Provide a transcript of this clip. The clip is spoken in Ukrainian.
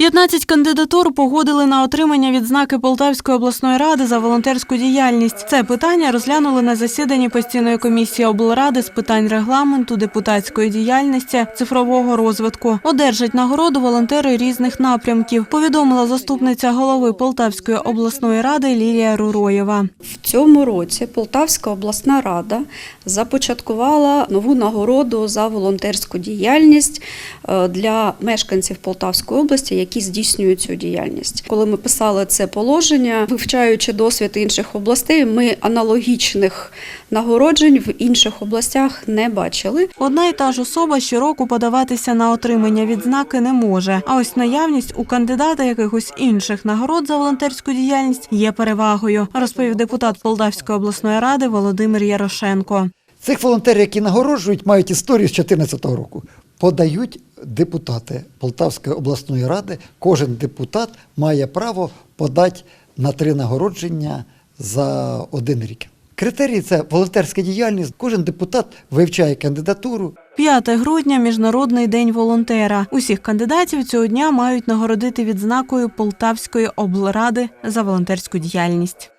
15 кандидатур погодили на отримання відзнаки Полтавської обласної ради за волонтерську діяльність. Це питання розглянули на засіданні постійної комісії облради з питань регламенту, депутатської діяльності, цифрового розвитку. Одержать нагороду волонтери різних напрямків. Повідомила заступниця голови Полтавської обласної ради Лілія Руроєва. В цьому році Полтавська обласна рада започаткувала нову нагороду за волонтерську діяльність е, для мешканців Полтавської області, які здійснюють цю діяльність. Коли ми писали це положення, вивчаючи досвід інших областей, ми аналогічних нагороджень в інших областях не бачили. Одна і та ж особа щороку подаватися на отримання відзнаки не може. А ось наявність у кандидата якихось інших нагород за волонтерську діяльність є перевагою, розповів депутат Полтавської обласної ради Володимир Ярошенко. Цих волонтерів, які нагороджують, мають історію з 2014 року. Подають депутати Полтавської обласної ради. Кожен депутат має право подати на три нагородження за один рік. Критерії це волонтерська діяльність. Кожен депутат вивчає кандидатуру, 5 грудня міжнародний день волонтера. Усіх кандидатів цього дня мають нагородити відзнакою Полтавської облради за волонтерську діяльність.